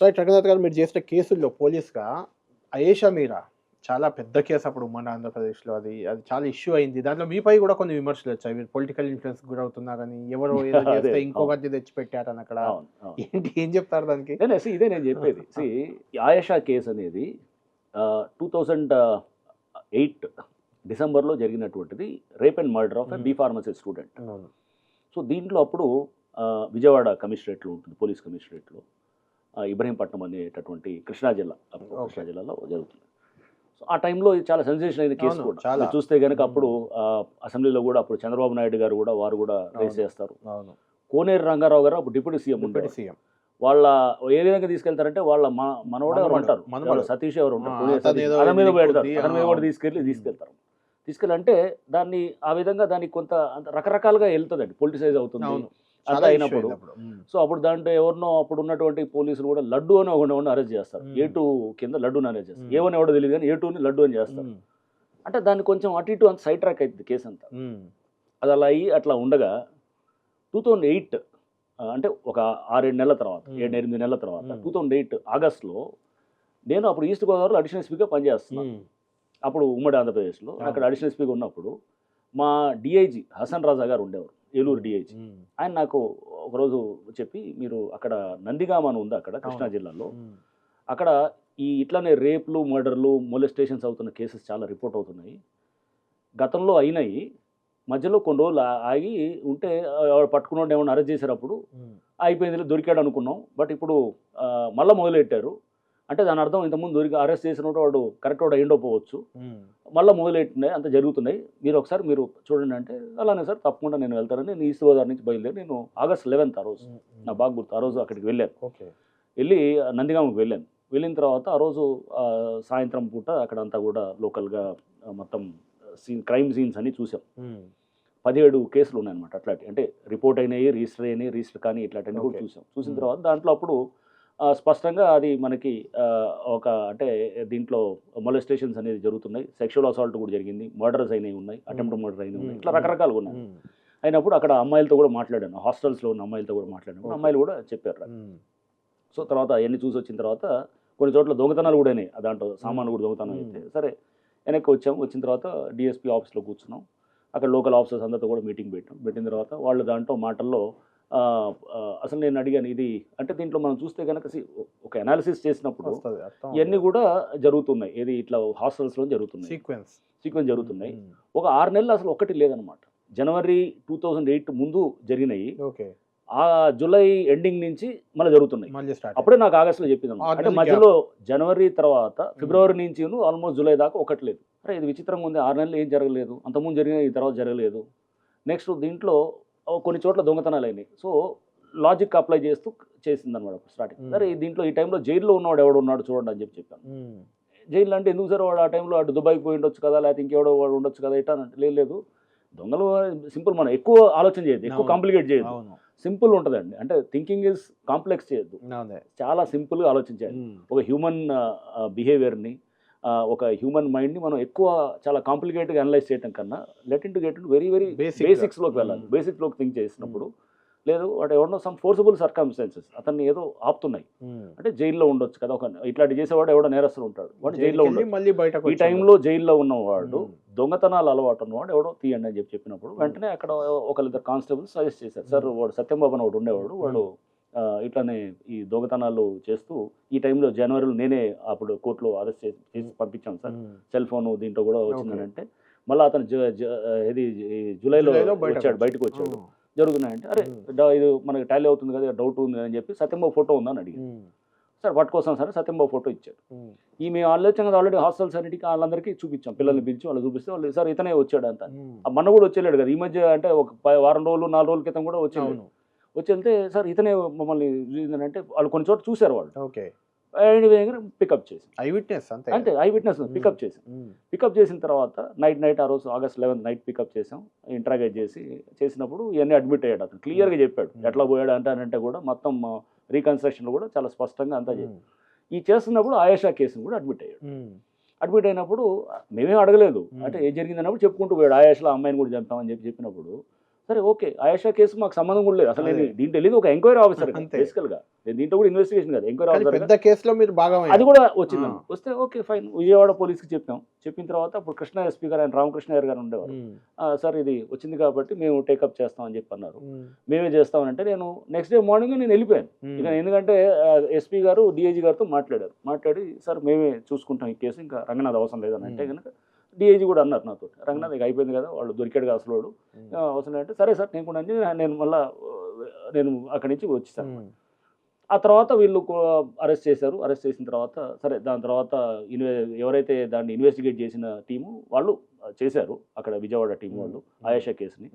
Right Raghunath గారు మీరు చేసిన కేసుల్లో పోలీస్గా అయేషా మీరా? చాలా పెద్ద కేసు అప్పుడు మన ఆంధ్రప్రదేశ్లో అది అది చాలా ఇష్యూ అయింది. దాంట్లో మీపై కూడా కొన్ని విమర్శలు వచ్చాయి. మీరు పొలిటికల్ ఇన్ఫ్లుయెన్స్ గురవుతున్నారని ఎవరో ఏదో చేస్తే తెచ్చి పెట్టారని అక్కడ. అవును అవును. ఏంటి ఏం చెప్తారు దానికి? నేనే ఇదే నేను చెప్పేది. సి ఆయేషా కేసు అనేది టూ థౌజండ్ ఎయిట్ డిసెంబర్లో జరిగినటువంటిది rape and murder of. B pharmacy student. So దీంట్లో అప్పుడు విజయవాడ కమిషనరేట్లో ఉంటుంది పోలీస్ కమిషనరేట్లో. ఇబ్రహీంపట్నం అనేటటువంటి కృష్ణా జిల్లా. కృష్ణా జిల్లాలో జరుగుతుంది. సో ఆ టైంలో ఇది చాలా సెన్సేషన్ అయిన కేసు కూడా. చూస్తే కనుక అప్పుడు అసెంబ్లీలో కూడా అప్పుడు చంద్రబాబు నాయుడు గారు కూడా వారు కూడా రేస్. చేస్తారు. కోనేరు రంగారావు గారు అప్పుడు డిప్యూటీ సీఎం డిప్యూటీ సీఎం. వాళ్ళ ఏ విధంగా తీసుకెళ్తారంటే వాళ్ళ మనవడు ఎవరు. ఎవరు? సతీష్ ఎవరు ఉంటారు? అతను మీద పెడతారు అతని మీద. కూడా తీసుకెళ్ళి. తీసుకెళ్తారు. తీసుకెళ్ళంటే దాన్ని ఆ విధంగా దానికి కొంత రకరకాలుగా వెళ్తుందండి. పొలిటిసైజ్ అవుతుంది. అంతా issue అయినప్పుడు. సో అప్పుడు దాంట్లో ఎవరినో అప్పుడు ఉన్నటువంటి పోలీసులు కూడా లడ్డు అని ఒకటి అరెస్ట్ చేస్తారు. ఏ టూ కింద లడ్డూని అరెస్ట్ చేస్తారు. ఏమని ఎవడో తెలియదు కానీ ఏ టూని లడ్డు అని చేస్తారు. అంటే దాన్ని కొంచెం అటు ఇటు అంత సైడ్ ట్రాక్ అవుతుంది కేసు అంతా. అది అలా అయ్యి అట్లా ఉండగా టూ థౌజండ్ ఎయిట్ అంటే ఒక ఆరేడు నెలల తర్వాత. ఏడు ఎనిమిది నెలల తర్వాత. టూ థౌజండ్ ఎయిట్ ఆగస్ట్లో నేను అప్పుడు ఈస్ట్ గోదావరిలో అడిషనల్ స్పీకర్ పనిచేస్తున్నాను. అప్పుడు ఉమ్మడి ఆంధ్రప్రదేశ్లో. అక్కడ అడిషనల్ స్పీకర్ ఉన్నప్పుడు మా డిఐజీ హసన్ రాజా గారు ఉండేవారు ఏలూరు డిఐజీ. ఆయన నాకు ఒకరోజు చెప్పి మీరు అక్కడ నందిగామ అని ఉంది అక్కడ కృష్ణా. జిల్లాలో. అక్కడ ఈ ఇట్లానే రేప్లు మర్డర్లు మొలెస్టేషన్స్ అవుతున్న కేసెస్ చాలా రిపోర్ట్ అవుతున్నాయి గతంలో అయినాయి మధ్యలో కొన్ని రోజులు ఆగి ఉంటే పట్టుకున్నోడు ఏమన్నా అరెస్ట్ చేసేటప్పుడు. అయిపోయింది దొరికాడు అనుకున్నాం బట్ ఇప్పుడు మళ్ళా మొదలెట్టారు అంటే దాని అర్థం ఇంతకుముందు దొరికి అరెస్ట్ చేసినట్టు వాడు కరెక్ట్ వాడు ఉమ్. మళ్ళీ మొదలెట్టినాయి అంత జరుగుతున్నాయి మీరు ఒకసారి మీరు చూడండి అంటే అలానే సార్ తప్పకుండా నేను వెళ్తానని నేను ఈస్ట్ గోదావరి నుంచి బయలుదేరి నేను ఆగస్ట్ లెవెన్త్ ఆ రోజు. నా బాగా గుర్తు ఆ రోజు అక్కడికి వెళ్ళాను వెళ్ళి నందిగామకు వెళ్ళాను వెళ్ళిన తర్వాత ఆ రోజు సాయంత్రం పూట అక్కడంతా కూడా లోకల్గా మొత్తం సీన్ క్రైమ్ సీన్స్ అన్ని చూసాం. పదిహేడు కేసులు ఉన్నాయన్నమాట అట్లాంటి అంటే రిపోర్ట్ అయినాయి రిజిస్టర్ అయినాయి రిజిస్టర్ కానీ ఇట్లాంటివన్నీ కూడా. చూసాం చూసిన. తర్వాత దాంట్లో అప్పుడు స్పష్టంగా అది మనకి ఒక అంటే దీంట్లో మొలెస్టేషన్స్ అనేది జరుగుతున్నాయి. సెక్షువల్ అసాల్ట్ కూడా జరిగింది. మర్డర్స్ అయినవి ఉన్నాయి. అటెంప్ట్. మర్డర్ అయినవి ఉన్నాయి. ఇట్లా రకరకాలుగా ఉన్నాయి. అయినప్పుడు అక్కడ అమ్మాయిలతో కూడా మాట్లాడాను. హాస్టల్స్లో ఉన్న అమ్మాయిలతో కూడా మాట్లాడాను. అమ్మాయిలు కూడా చెప్పారు. సో తర్వాత అవన్నీ చూసి వచ్చిన తర్వాత కొన్ని చోట్ల దొంగతనాలు కూడా అయినాయి. దాంట్లో సామాన్లు కూడా దొంగతనం. అయితే. సరే వెనక్కి వచ్చాం. వచ్చిన తర్వాత డిఎస్పీ ఆఫీస్లో కూర్చున్నాం. అక్కడ లోకల్ ఆఫీసర్స్ అందరితో కూడా మీటింగ్ పెట్టాం. పెట్టిన తర్వాత వాళ్ళు దాంట్లో మాటల్లో అసలు నేను అడిగాను ఇది అంటే దీంట్లో మనం చూస్తే కనుక ఒక అనాలిసిస్ చేసినప్పుడు ఇవన్నీ కూడా జరుగుతున్నాయి. ఏది ఇట్లా హాస్టల్స్లో జరుగుతున్నాయి. సీక్వెన్స్ సీక్వెన్స్ జరుగుతున్నాయి. ఒక ఆరు నెలలు అసలు ఒకటి లేదనమాట. జనవరి టూ థౌజండ్ ఎయిట్ ముందు జరిగినాయి. ఓకే. ఆ జూలై ఎండింగ్ నుంచి మళ్ళీ జరుగుతున్నాయి. అప్పుడే నాకు ఆగస్టులో చెప్పింది అంటే మధ్యలో జనవరి తర్వాత ఫిబ్రవరి నుంచి ఆల్మోస్ట్ జూలై దాకా ఒకట్లేదు అరే ఇది విచిత్రంగా ఉంది. ఆరు నెలలు ఏం జరగలేదు. అంతకుముందు జరిగిన ఈ తర్వాత జరగలేదు. నెక్స్ట్ దీంట్లో కొన్ని చోట్ల దొంగతనాలు అయినాయి. సో లాజిక్ అప్లై చేస్తూ చేసింది అనమాట స్టార్టింగ్. సరే దీంట్లో ఈ టైంలో జైల్లో ఉన్నవాడు ఎవడు ఉన్నాడు చూడండి అని చెప్పి చెప్పాను. జైలు అంటే ఎందుకు సార్ వాడు ఆ టైంలో అటు దుబాయ్కి పోయి ఉండొచ్చు కదా లేకపోతే ఇంకెవడో వాడు ఉండొచ్చు కదా ఇట్లా అంటే లేదు, దొంగలు సింపుల్ మనం ఎక్కువ ఆలోచన చేయొద్దు ఎక్కువ. కాంప్లికేట్ చేయొద్దు. అవును. సింపుల్ ఉంటుందండి. అంటే థింకింగ్ ఇస్ కాంప్లెక్స్ చేయొద్దు. చాలా సింపుల్గా ఆలోచించాలి. ఒక హ్యూమన్ బిహేవియర్ని ఒక హ్యూమన్ మైండ్ని మనం ఎక్కువ చాలా కాంప్లికేట్గా అనలైజ్ చేయడం కన్నా let in to get very very గా. బేసిక్స్లోకి వెళ్ళాలి. బేసిక్స్లోకి థింక్ చేసినప్పుడు లేదు వాట్ ఎవరినో సమ్ ఫోర్సబుల్ సర్కమ్స్టాన్సెస్ అతన్ని ఏదో ఆపుతున్నాయి. ఉమ్. అంటే జైల్లో ఉండొచ్చు కదా ఒక ఇట్లాంటి చేసేవాడు ఎవడో నేరస్తులు ఉంటాడు. వాడు జైల్లో బయటకు ఈ టైంలో జైల్లో ఉన్నవాడు. దొంగతనాలు అలవాటు ఉన్నవాడు ఎవడో తీయండి అని చెప్పి చెప్పినప్పుడు వెంటనే అక్కడ ఒకరిద్దరు కానిస్టేబుల్స్ సజెస్ట్ చేశారు. సార్ వాడు సత్యంబాబు అని ఒకడు ఉండేవాడు. వాడు ఇట్లానే ఈ దొంగతనాలు చేస్తూ ఈ టైంలో జనవరిలో నేనే అప్పుడు కోర్టులో అరెస్ట్ చేసి చేసి పంపించాను సార్. సెల్ ఫోన్ దీంట్లో కూడా అంటే మళ్ళీ అతను ఇది జూలైలో వచ్చాడు బయటకు వచ్చాడు. జరుగుతున్నాయంటే అరే ఇది మనకి టాలీ అవుతుంది కదా డౌట్ ఉంది అని చెప్పి సత్యంబాబు ఫోటో ఉందని అడిగి. సార్ పట్టుకోసం సార్ సత్యంబాబు ఫోటో ఇచ్చాడు. ఈ మేము ఆలోచన ఆల్రెడీ హాస్టల్స్ అన్నిటికీ వాళ్ళందరికీ చూపించాం. పిల్లల్ని పిలిచి వాళ్ళు చూపిస్తే వాళ్ళు సార్ ఇతనే వచ్చాడు అంత మొన్న కూడా వచ్చేలేడు కదా. ఈ మధ్య అంటే ఒక వారం రోజులు నాలుగు రోజుల క్రితం కూడా వచ్చేది అవును. వచ్చి వెళ్తే సార్ ఇతనే మమ్మల్ని అంటే వాళ్ళు కొన్ని చోట్ల చూశారు వాళ్ళు. ఓకే. పికప్ చేసి ఐ విట్నెస్ అంతే. అంతే ఐ విట్నెస్ పికప్ చేసి. పికప్ చేసిన తర్వాత నైట్ నైట్ ఆ రోజు ఆగస్ట్ లెవెన్త్ నైట్ పికప్ చేసాం ఇంటరాగేట్ చేసి చేసినప్పుడు ఇవన్నీ అడ్మిట్ అయ్యాడు అతను. క్లియర్గా చెప్పాడు. ఎట్లా పోయాడు అంటే అంటే కూడా మొత్తం రీకన్స్ట్రక్షన్లో కూడా చాలా స్పష్టంగా అంతా చెప్పాడు. ఈ చేస్తున్నప్పుడు ఆయేషా కేసును కూడా అడ్మిట్ అయ్యాడు. అడ్మిట్ అయినప్పుడు మేమేం అడగలేదు. అంటే ఏం జరిగిందన్నప్పుడు చెప్పుకుంటూ పోయాడు. ఆయేషలో అమ్మాయిని కూడా చంపామని చెప్పి చెప్పినప్పుడు సరే ఓకే. ఆయేషా కేసు మాకు సంబంధం కూడా లేదు. అసలు నేను. దీంట్లో వెళ్ళింది ఒక ఎంక్వైరీ ఆఫీసర్. బేసికల్గా నేను దీంట్లో కూడా ఇన్వెస్టిగేషన్ కాదు. ఎంక్వైరీ ఆఫీసర్ పెద్ద కేసులో మీరు బాగా అది కూడా వచ్చింది. వస్తే ఓకే ఫైన్. విజయవాడ పోలీస్కి చెప్పాం. చెప్పిన తర్వాత అప్పుడు కృష్ణ ఎస్పీ గారు ఆయన రామకృష్ణ గారు గారు ఉండేవారు "ఆ, సార్ ఇది వచ్చింది కాబట్టి మేము టేకప్ చేస్తామని చెప్పి అన్నారు. మేమే చేస్తామనంటే నేను నెక్స్ట్ డే మార్నింగ్ నేను వెళ్ళిపోయాను. ఇక ఎందుకంటే ఎస్పీ గారు డిఐజీ గారితో మాట్లాడారు. మాట్లాడి సార్ మేమే చూసుకుంటాం ఈ కేసు. ఇంకా రంగనాథ్ అవసరం లేదని అంటే కనుక డిఐజీ కూడా అన్నారు నాతో రంగనాథ్ ఇక అయిపోయింది కదా వాళ్ళు దొరికాడు కదా అసలు వాడు. అవసరం సరే సార్ నేను కూడా అని నేను మళ్ళా నేను అక్కడి నుంచి వచ్చేసాను ఆ తర్వాత వీళ్ళు అరెస్ట్ చేశారు. అరెస్ట్ చేసిన తర్వాత సరే దాని తర్వాత ఇన్వె ఎవరైతే దాన్ని ఇన్వెస్టిగేట్ చేసిన టీము వాళ్ళు చేశారు. అక్కడ విజయవాడ టీం వాళ్ళు ఆయేషా కేసుని.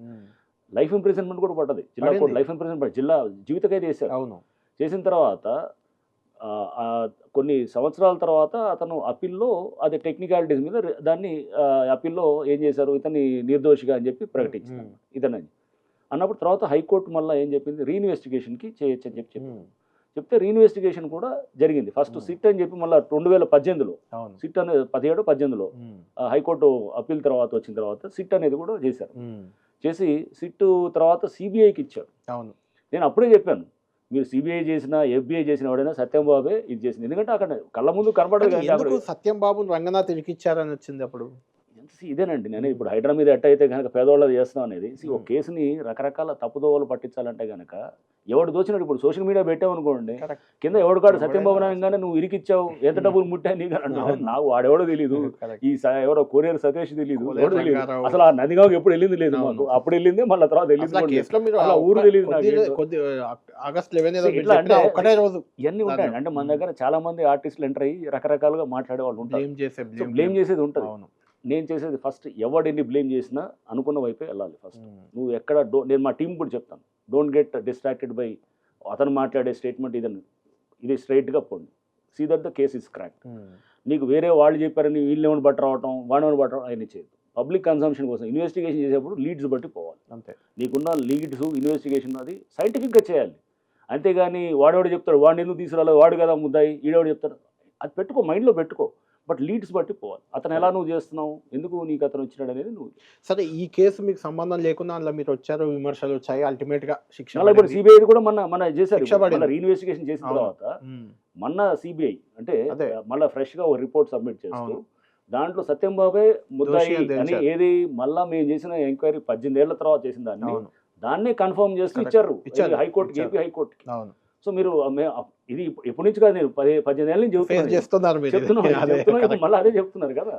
లైఫ్ ఇంప్రిజన్మెంట్ కూడా పడ్డది. జిల్లా. లైఫ్ ఇంప్రిజన్మెంట్ జిల్లా జీవితకైతే వేశారు. అవును. చేసిన తర్వాత కొన్ని సంవత్సరాల తర్వాత అతను అప్పీల్లో అది టెక్నికాలిటీస్ మీద దాన్ని అప్పీల్లో ఏం చేశారు? ఇతన్ని నిర్దోషిగా అని చెప్పి ప్రకటించారు. ఇతనని. అన్నప్పుడు తర్వాత హైకోర్టు మళ్ళీ ఏం చెప్పింది? రీఇన్వెస్టిగేషన్కి చేయొచ్చు అని చెప్పి చెప్పింది. చెప్తే రీఇన్వెస్టిగేషన్ కూడా జరిగింది. ఫస్ట్. సిట్ అని చెప్పి మళ్ళీ రెండు వేల పద్దెనిమిదిలో సిట్ అనేది పదిహేడు పద్దెనిమిదిలో హైకోర్టు అప్పీల్ తర్వాత వచ్చిన తర్వాత సిట్ అనేది కూడా చేశారు. చేసి సిట్ తర్వాత సిబిఐకి ఇచ్చారు అవును. నేను అప్పుడే చెప్పాను. మీరు సిబిఐ చేసిన ఎఫ్బిఐ చేసిన వాడైనా సత్యం బాబే ఇది చేసింది. ఎందుకంటే అక్కడ కళ్ళ ముందు కనబడదు సత్యం బాబుని రంగనాథ్ ఇరికిచ్చారని వచ్చింది అప్పుడు? See, ఇదేనండి నేను ఇప్పుడు హైడ్రా మీద ఎట్ట అయితే కనుక పేదవాళ్ళది చేస్తున్నాం అనేది see, ఒక Hmm. కేసుని రకరకాల తప్పుదోవలు పట్టించాలంటే కనుక ఎవడు దోచినట్టు ఇప్పుడు సోషల్ మీడియా పెట్టామనుకోండి Correct. కింద ఎవడుకాడు ఎవడైనా సత్యం బాబు నాయనగానే నువ్వు ఇరికిచ్చావు ఎంత డబ్బులు ముట్టా నీకు అంటాడు. అవును. నాకు వాడెవడో తెలియదు. ఈ స- ఎవరో కొరియర్ సతీష్ తెలియదు ఎవడో తెలియదు. అసలు ఆ నదిగాకు ఎప్పుడు వెళ్ళింది లేదు. మాకు అప్పుడు వెళ్ళింది మళ్ళీ తర్వాత వెళ్ళింది కూడా ఆ ఊరు తెలీదు నాకు ఇట్లా అంటే- ఒకటే రోజు ఇవన్నీ ఉంటాయి. అంటే మన Hmm. దగ్గర చాలా మంది ఆర్టిస్టులు ఎంటర్ అయ్యి రకరకాలుగా మాట్లాడే వాళ్ళు ఉంటారు బ్లేమ్ చేసే సో బ్లేమ్ చేసేది ఉంటుంది అవును నేను చేసేది ఫస్ట్ ఎవడిని బ్లేమ్ చేసినా అనుకున్న వైపే వెళ్ళాలి ఫస్ట్ ఉమ్. నువ్వు ఎక్కడ డో నేను మా టీం కూడా చెప్తాను. డోంట్ గెట్ డిస్ట్రాక్టెడ్ బై అతను మాట్లాడే స్టేట్మెంట్ ఇదని. ఇది స్ట్రైట్గా పోండి. See that the case is crack. నీకు వేరే వాళ్ళు చెప్పారని వీళ్ళు ఏమైనా బట్టి రావటం వాడు ఏమైనా బట్టి రావడం ఆయన చేయదు పబ్లిక్ కన్సంప్షన్ కోసం ఇన్వెస్టిగేషన్ చేసేప్పుడు లీడ్స్ బట్టి పోవాలి. అంతే. నీకున్న లీడ్స్ ఇన్వెస్టిగేషన్ అది సైంటిఫిక్గా చేయాలి. అంతేగాని వాడేవాడు చెప్తాడు వాడిని ఎందుకు తీసుకురాలి వాడు కదా ముద్దాయి ఈడేవాడు చెప్తాడు? అది పెట్టుకో మైండ్లో పెట్టుకో. బట్ లీడ్స్ బట్టి పోవాలి అతను ఎలా నువ్వు చేస్తున్నావు ఎందుకు నీకు అతను వచ్చినాడు అనేది నువ్వు సరే ఈ కేసు మీకు సంబంధం లేకుండా అందులో మీరు వచ్చారు విమర్శలు వచ్చాయి అల్టిమేట్గా శిక్ష ఇప్పుడు. సిబిఐ కూడా మన మన చేశారు. మన రీఇన్వెస్టిగేషన్ చేసిన. తర్వాత. మొన్న సిబిఐ అంటే. మళ్ళీ ఫ్రెష్గా ఒక రిపోర్ట్ సబ్మిట్ చేస్తూ. దాంట్లో సత్యం బాబే ముద్దాయి అని. ఏది మళ్ళా మేము చేసిన ఎంక్వైరీ పద్దెనిమిది ఏళ్ళ తర్వాత చేసిన దాన్ని దాన్నే కన్ఫర్మ్ చేస్తూ. ఇచ్చారు. హైకోర్టుకి ఇచ్చారు. ఏపీ హైకోర్టుకి అవును సో మీరు ఇది ఎప్పటి నుంచి కాదు నేను పది పద్దెనిమిది ఏళ్ళ నుంచి చెప్తున్నాను. చెప్తున్నాను. మళ్ళీ అదే చెప్తున్నారు కదా